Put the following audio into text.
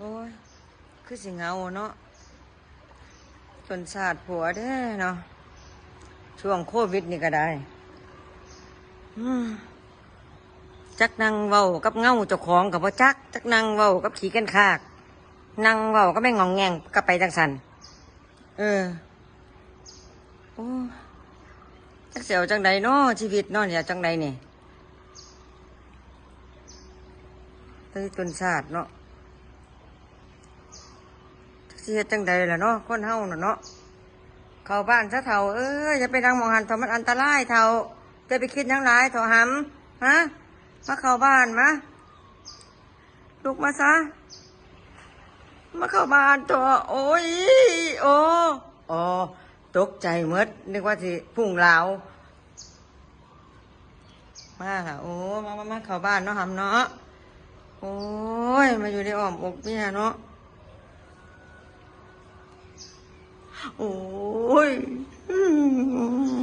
โอ้ย คือสิเงาเนาะจนศาสตร์ผัวเด้เนาะ ช่วงโควิดนี่ก็ได้จักนั่งเว้ากับเงาเจ้าของกับพ่จัก จักนั่งเว้ากับขี่กันคากนั่งเว้าก็ไม่งองแงงก็ไปจังสัน เออ โอ้จักเสียวจังใดเนาะชีวิตเนาะเนี่ยจังใดนี่เฮ้ยจนศาสตร์เนาะ สิเฮ็ดจังใดล่ะเนาะคนเฮาน่ะเนาะเข้าบ้านซะเท่าเอ้ยอย่าไปนั่งมองหันเท่ามันอันตรายเท่าจะไปคิดยังไรเท่าหำฮะมาเข้าบ้านมาลุกมาซะมาเข้าบ้านตัวโอ้ยโอ้โอ้ตกใจหมดนึกว่าสิพุ่งลาวมาค่ะโอ้มามามาเข้าบ้านเนาะหำเนาะโอ้ยมาอยู่ในอ้อมอกเมียเนาะ 哦，嗯。